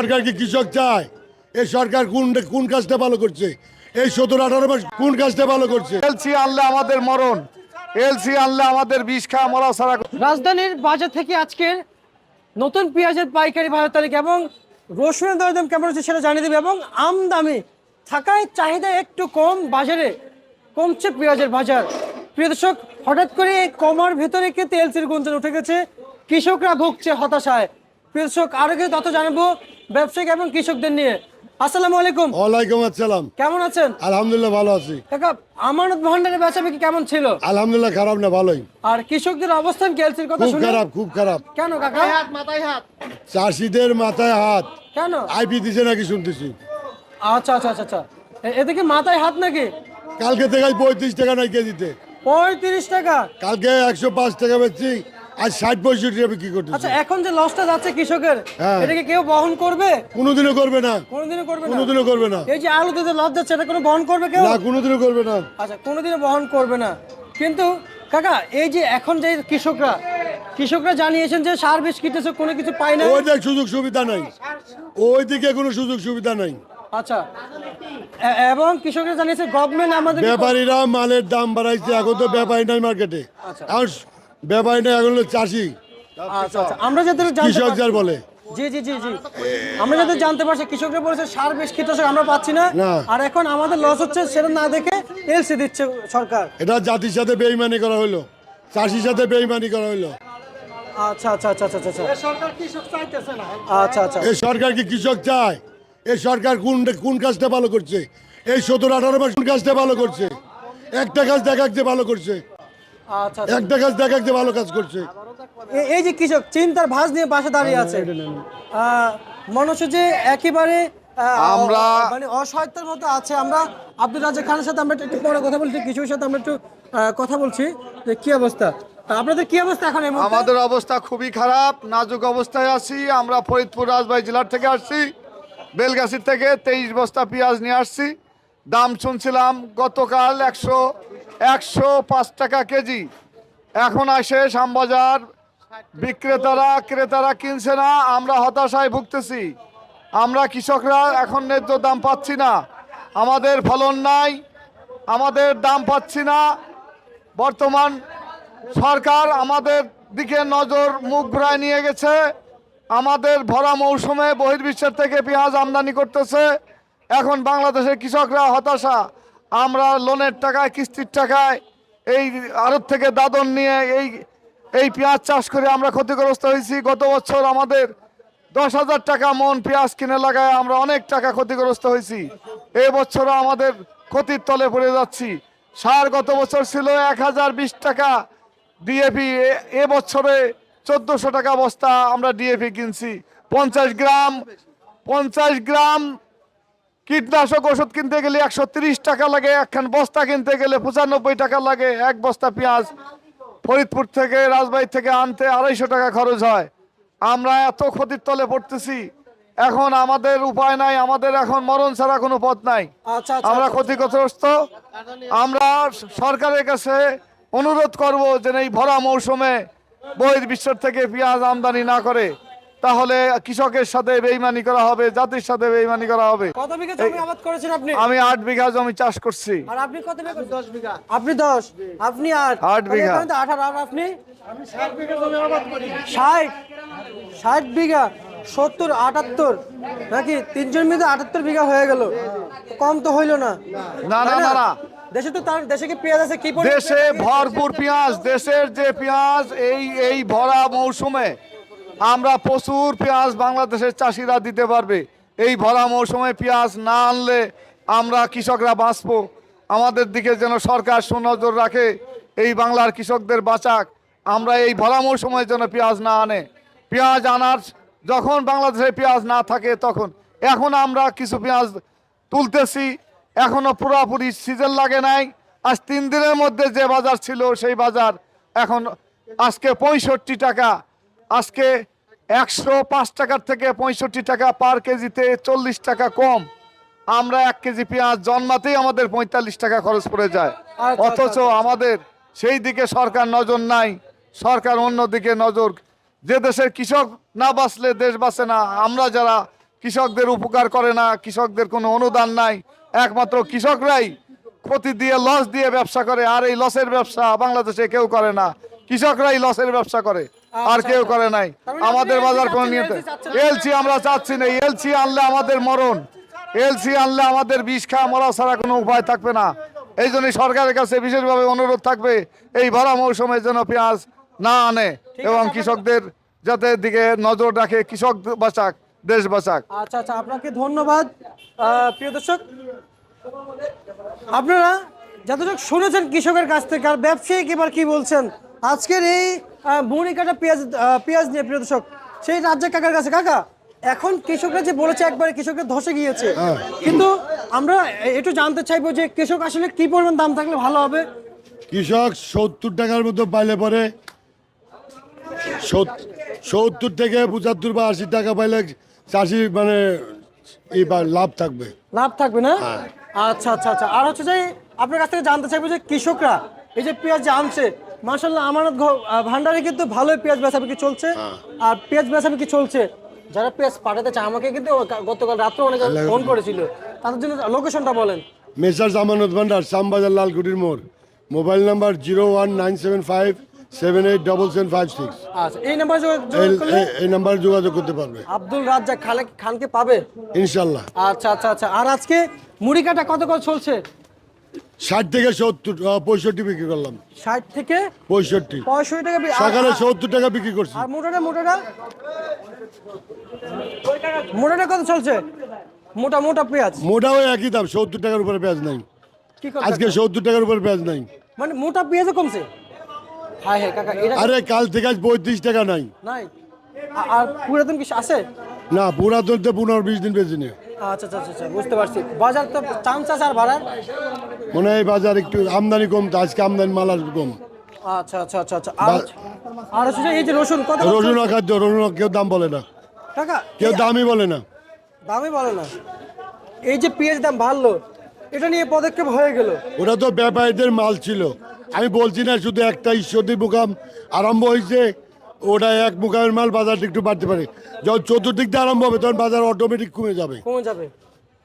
সরকার কি কৃষক চায়। এই সরকার কোন কোন কাজটা ভালো করছে? এই সতেরো আঠারো মাস কোন কাজটা ভালো করছে? এলসি আনলে আমাদের মরণ। এলসি আনলে আমাদের বিষ খাওয়া মরা সারা রাজধানীর বাজার থেকে আজকের নতুন পেঁয়াজের পাইকারি বাজার তালিকা এবং রসুনের দরদাম কেমন হচ্ছে সেটা জানিয়ে দেবে এবং আমদামি থাকায় চাহিদা একটু কম বাজারে কমছে পেঁয়াজের বাজার। প্রিয় দর্শক হঠাৎ করে এই কমার ভেতরে কিন্তু এলসির গুঞ্জন উঠে গেছে। কৃষকরা ভুগছে হতাশায়। প্রিয় দর্শক আরও কিছু তথ্য জানাব। ব্যবসায়িক এবং কৃষকদের নিয়ে। আসসালামু আলাইকুম। ওয়ালাইকুম আসসালাম। কেমন আছেন? আলহামদুলিল্লাহ ভালো আছি। কাকা আমানত ভান্ডারের বেচা বিক্রি কেমন ছিল? আলহামদুলিল্লাহ খারাপ না ভালোই। আর কৃষকদের অবস্থান কি এলসির কথা খুব শুনে? খারাপ খুব খারাপ। কেন কাকা? মাথায় হাত। চাষিদের মাথায় হাত। কেন? আইপি দিছে নাকি শুনতেছি। আচ্ছা আচ্ছা আচ্ছা আচ্ছা। এ- এতে কি মাথায় হাত নাকি? কালকে থেকে পঁয়ত্রিশ টাকা নাই কেজিতে। পঁয়ত্রিশ টাকা? কালকে একশো পাঁচ টাকা বেচছি। আজ ষাট পঁয়ষট্টি টাকা বিক্রি করতেছি আচ্ছা এখন যে লসটা যাচ্ছে কৃষকের হ্যাঁ। এটা কি কেউ বহন করবে? কোনোদিনও করবে না। কোনোদিনও করবে না? কোনোদিনও করবে না। এই যে আলুতে যে লস যাচ্ছে এটা কোনো বহন করবে কেউ? না কোনোদিনও করবে না। আচ্ছা কোনোদিনও বহন করবে না। কিন্তু কাকা এই যে এখন যে কৃষকরা কৃষকরা জানিয়েছেন যে সার বিষ কীটনাশক কোনো কিছু পায় না। ওই দিকে সুযোগ সুবিধা নাই। ওই দিকে কোনো সুযোগ সুবিধা নাই। আচ্ছা এবং কৃষকরা জানিয়েছে গভর্নমেন্ট আমাদের ব্যাপারীরা মালের দাম বাড়াইছে এখন তো ব্যাপারী নাই মার্কেটে এখন ব্যাপারী নাই এখন হলো চাষি। আচ্ছা আচ্ছা আমরা যাদের কৃষক যার বলে। জি জি জি জি। আমরা যাতে জানতে পারছি কৃষকরা বলেছে সার বেশ কীটনাশক আমরা পাচ্ছি না। না। আর এখন আমাদের লস হচ্ছে সেটা না দেখে এলসি দিচ্ছে সরকার। এটা জাতির সাথে বেইমানি করা হলো। চাষির সাথে বেইমানি করা হলো। আচ্ছা আচ্ছা আচ্ছা আচ্ছা আচ্ছা। সরকার কৃষক চাইতেছে না। আচ্ছা আচ্ছা। এই সরকার কি কৃষক চায়? এই সরকার কোন কোন কাজটা ভালো করছে? এই সতেরো আঠারো মাস কোন কাজটা ভালো করছে? একটা কাজ দেখাচ্ছে ভালো করছে। একটা কাজ দেখাচ্ছে ভালো কাজ করছে। এই যে কৃষক চিন্তার ভাঁজ নিয়ে পাশে দাঁড়িয়ে আছে। আহ, মনে যে একেবারে আমরা- মানে অসহায়তার মতো আছে। আমরা আব্দুল রাজা খানের সাথে আমরা একটু পরে কথা বলছি সাথে আমরা একটু কথা বলছি যে কি অবস্থা। আপনাদের কি অবস্থা এখন আমাদের অবস্থা খুবই খারাপ নাজুক অবস্থায় আছি। আমরা ফরিদপুর রাজবাড়ী জেলার থেকে আসছি বেলগাছির থেকে তেইশ বস্তা পেঁয়াজ নিয়ে আসছি। দাম শুনছিলাম গতকাল একশো একশো পাঁচ টাকা কেজি। এখন আসে শ্যামবাজার। বিক্রেতারা, ক্রেতারা কিনছে না, আমরা হতাশায় ভুগতেছি। আমরা কৃষকরা এখন ন্যায্য দাম পাচ্ছি না। আমাদের ফলন নাই, আমাদের দাম পাচ্ছি না। বর্তমান সরকার আমাদের দিকে নজর মুখ ঘুরায় নিয়ে গেছে। আমাদের ভরা মৌসুমে বহির্বিশ্বের থেকে পেঁয়াজ আমদানি করতেছে। এখন বাংলাদেশের কৃষকরা হতাশা। আমরা লোনের টাকায়, কিস্তির টাকায় এই আড়ত থেকে দাদন নিয়ে এই এই পেঁয়াজ চাষ করে আমরা ক্ষতিগ্রস্ত হয়েছি। গত বছর আমাদের দশ হাজার টাকা মন পেঁয়াজ কিনে লাগায় আমরা অনেক টাকা ক্ষতিগ্রস্ত হয়েছি। এই বছরও আমাদের ক্ষতির তলে পড়ে যাচ্ছি। সার গত বছর ছিল এক হাজার বিশ টাকা ডিএপি এ বছরে চোদ্দোশো টাকা বস্তা আমরা ডিএপি কিনছি। পঞ্চাশ গ্রাম পঞ্চাশ গ্রাম কীটনাশক ওষুধ কিনতে গেলে একশো তিরিশ টাকা লাগে একখান বস্তা কিনতে গেলে পঁচানব্বই টাকা লাগে এক বস্তা পেঁয়াজ ফরিদপুর থেকে রাজবাড়ি থেকে আনতে আড়াইশো টাকা খরচ হয়। আমরা এত ক্ষতির তলে পড়তেছি এখন আমাদের উপায় নাই আমাদের এখন মরণ ছাড়া কোনো পথ নাই। আচ্ছা আচ্ছা আমরা ক্ষতিগ্রস্ত আমরা সরকারের কাছে অনুরোধ করব যে এই ভরা মৌসুমে বহির্বিশ্বের থেকে পেঁয়াজ আমদানি না করে তাহলে কৃষকের সাথে বেইমানি করা হবে জাতির সাথে বেইমানি করা হবে। কত বিঘা জমি আবাদ করেছেন আপনি? আমি আট বিঘা জমি চাষ করছি। আর আপনি কত বিঘা দশ বিঘা। আপনি দশ? আপনি আট? আট তাহলে বিঘা। এখানে তো আঠারো আর আপনি? ষাট ষাট বিঘা জমি আবাদ করি। 60 60 বিঘা? সত্তর আটাত্তর? নাকি তিনজন মিলে আটাত্তর বিঘা হয়ে গেল? কম তো হইল না। না, না, না, না। দেশে তো তার দেশে কি পেঁয়াজ আছে? কি পরিমাণ দেশে ভরপুর পেঁয়াজ দেশের যে পেঁয়াজ এই এই ভরা মৌসুমে আমরা প্রচুর পেঁয়াজ বাংলাদেশের চাষিরা দিতে পারবে। এই ভরা মৌসুমে পেঁয়াজ না আনলে আমরা কৃষকরা বাঁচবো। আমাদের দিকে যেন সরকার সুনজর রাখে, এই বাংলার কৃষকদের বাঁচাক। আমরা এই ভরা মৌসুমে যেন পেঁয়াজ না আনে। পেঁয়াজ আনার যখন বাংলাদেশে পেঁয়াজ না থাকে তখন। এখন আমরা কিছু পেঁয়াজ তুলতেছি এখনও পুরাপুরি সিজন লাগে নাই। আজ তিন দিনের মধ্যে যে বাজার ছিল সেই বাজার এখন আজকে পঁয়ষট্টি টাকা। আজকে একশো পাঁচ টাকার থেকে পঁয়ষট্টি টাকা পার কেজিতে চল্লিশ টাকা কম। আমরা এক কেজি পেঁয়াজ জন্মাতেই আমাদের পঁয়তাল্লিশ টাকা খরচ পড়ে যায়। আচ্ছা, অথচ আচ্ছা। আমাদের সেই দিকে সরকার নজর নাই। সরকার অন্য দিকে নজর। যে দেশের কৃষক না বাঁচলে দেশ বাঁচে না। আমরা যারা কৃষকদের উপকার করে না কৃষকদের কোনো অনুদান নাই একমাত্র কৃষকরাই ক্ষতি দিয়ে লস দিয়ে ব্যবসা করে। আর এই লসের ব্যবসা বাংলাদেশে কেউ করে না। কৃষকরাই লসের ব্যবসা করে। আর আচ্ছা, কেউ আচ্ছা। করে নাই। আমাদের বাজার কোনো চাচ্ছেন, নিয়তে LC চাচ্ছেন না? এলসি আমরা চাচ্ছি না এলসি আনলে আমাদের মরণ। এলসি আনলে আমাদের বিষ খাওয়া মরা ছাড়া কোনো উপায় থাকবে না। এই জন্য সরকারের কাছে বিশেষভাবে অনুরোধ থাকবে এই ভরা মৌসুমে যেন পেঁয়াজ না আনে এবং কৃষকদের যাতে দিকে নজর রাখে কৃষক বাঁচাক দেশ বাঁচাক। আচ্ছা আচ্ছা আপনাকে ধন্যবাদ। প্রিয় দর্শক আপনারা যতটুক শুনেছেন কৃষকের কাছ থেকে আর ব্যবসায়িক এবার কি বলছেন? আজকের এই বুনি কাটা পেঁয়াজ পেঁয়াজ নিয়ে প্রিয় দর্শক সেই রাজ্যের কাকার কাছে কাকা এখন কৃষকরা যে বলেছে একবারে কৃষকরা ধসে গিয়েছে কিন্তু আমরা একটু জানতে চাইব যে কৃষক আসলে কি পরিমাণ দাম থাকলে ভালো হবে? কৃষক সত্তর টাকার মতো পাইলে পরে সত্তর থেকে পঁচাত্তর বা আশি টাকা পাইলে চাষি মানে লাভ থাকবে। লাভ থাকবে না? আচ্ছা আচ্ছা আচ্ছা। আর হচ্ছে যে আপনার কাছ থেকে জানতে চাইব যে কৃষকরা এই যে পেঁয়াজ যে আনছে মার্শাল্লাহ আমানত ভান্ডারে কিন্তু ভালোই পেঁয়াজ বেচাবিকি চলছে। আর পেঁয়াজ বেচাবিকি চলছে। যারা পেঁয়াজ পাঠাতে চায় আমাকে কিন্তু গতকাল রাত্রে অনেক ফোন করেছিল। তাদের জন্য লোকেশনটা বলেন। মেসার জামানত ভান্ডার শ্যামবাজার লালকুটির মোড়। Mobile number zero one nine seven five seven eight double seven five six. আচ্ছা এই নাম্বার এই নাম্বারে যোগাযোগ করতে পারবে। আব্দুল রাজ্জাক খালেক খানকে পাবে? ইনশাল্লাহ আচ্ছা আচ্ছা আচ্ছা। আর আজকে মুড়ি কাটা কত কত চলছে? ষাট থেকে সত্তর পঁয়ষট্টি বিক্রি করলাম। ষাট থেকে পঁয়ষট্টি। পঁয়ষট্টি টাকা সকালে সত্তর টাকা বিক্রি করছি। আর মোটাটা মোটাটা? মোটাটা কত চলছে? মোটা মোটা পেঁয়াজ। মোটাও একই দাম সত্তর টাকার উপরে পেঁয়াজ নাই। আজকে সত্তর টাকার উপরে পেঁয়াজ নাই। মানে মোটা পেঁয়াজও কমছে? হ্যাঁ হ্যাঁ কাকা আরে কাল থেকে আজ পঁয়ত্রিশ টাকা নাই। নাই। আর পুরাতন কি আছে? না পুরাতন তো পনেরো বিশ দিন বেশি নেই আচ্ছা আচ্ছা আচ্ছা, আচ্ছা বুঝতে পারছি। বাজার তো চান্স আছে আর বাড়ার? মনে হয় বাজার একটু আমদানি কম তো আজকে আমদানি মাল আসবে কম। আচ্ছা আচ্ছা আচ্ছা আচ্ছা আর আর হচ্ছে যে এই যে রসুন কত রসুন খাদ্য রসুন কেউ দাম বলে না। কেউ দামই বলে না। দামই বলে না। এই যে পেঁয়াজ দাম বাড়লো এটা নিয়ে পদক্ষেপ হয়ে গেল। ওটা তো ব্যাপারীদের মাল ছিল। আমি বলছি না শুধু একটা ঈশ্বরদী মুকাম আরম্ভ হয়েছে। ওটা এক মুকামের মাল বাজারটা একটু বাড়তে পারে। যখন চতুর্দিক দিয়ে আরম্ভ হবে তখন বাজার অটোমেটিক কমে যাবে। কমে যাবে।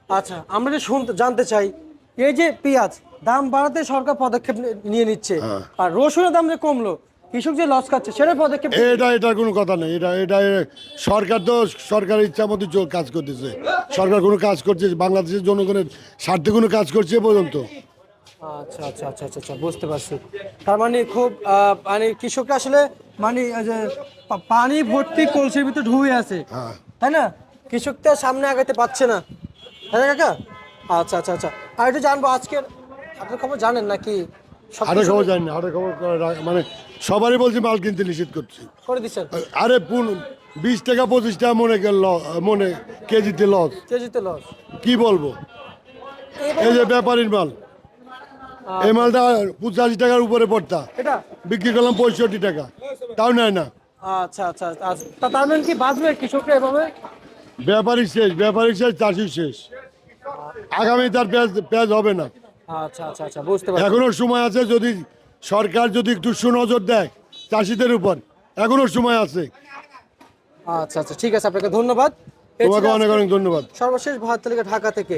আচ্ছা আমরা যে শুনতে জানতে চাই এই যে পেঁয়াজ দাম বাড়াতে সরকার পদক্ষেপ নিয়ে নিচ্ছে। আর রসুনের দাম যে কমলো কৃষক যে লস খাচ্ছে সেটা পদক্ষেপ এটা এটার কোনো কথা নেই। এটা এটা সরকার তো সরকারের ইচ্ছা মতো কাজ করতেছে। সরকার কোনো কাজ করছে বাংলাদেশের জনগণের স্বার্থে কোনো কাজ করছে পর্যন্ত। আচ্ছা আচ্ছা আচ্ছা আচ্ছা আচ্ছা বুঝতে পারছি। তার মানে খুব মানে কৃষকরা আসলে মানে যে পানি ভর্তি কলসির ভিতরে ঢুয়ে আছে। হ্যাঁ। তাই না? কৃষক তো সামনে আগাতে পারছে না। তাই না কাকা? আচ্ছা আচ্ছা আচ্ছা। আর একটু জানব আজকের আপনার খবর জানেন নাকি? হাটে খবর জানি না হাটে খবর মানে সবারই বলছি মাল কিনতে নিষেধ করছি। করে দিচ্ছেন? আরে পুন বিশ টাকা পঁচিশ টাকা মনে গেল মনে কেজিতে লস। কেজিতে লস। কি বলব? এই যে ব্যাপারীর মাল। এই মালটা পঁচাশি টাকার উপরে পড়তা। এটা? বিক্রি করলাম পঁয়ষট্টি টাকা। তাও নেয় না। আচ্ছা আচ্ছা আচ্ছা। তার মানে কি বাঁচবে কৃষকরা এভাবে? ব্যাপারী শেষ ব্যাপারী শেষ চাষি শেষ। আগামী তার পেঁয়াজ পেঁয়াজ হবে না। আচ্ছা আচ্ছা আচ্ছা বুঝতে পারছি। এখনও সময় আছে যদি সরকার যদি একটু সুনজর দেয় চাষিদের উপর। এখনও সময় আছে। আচ্ছা আচ্ছা ঠিক আছে আপনাকে ধন্যবাদ। তোমাকে অনেক অনেক ধন্যবাদ। সর্বশেষ ভারত তালিকা ঢাকা থেকে।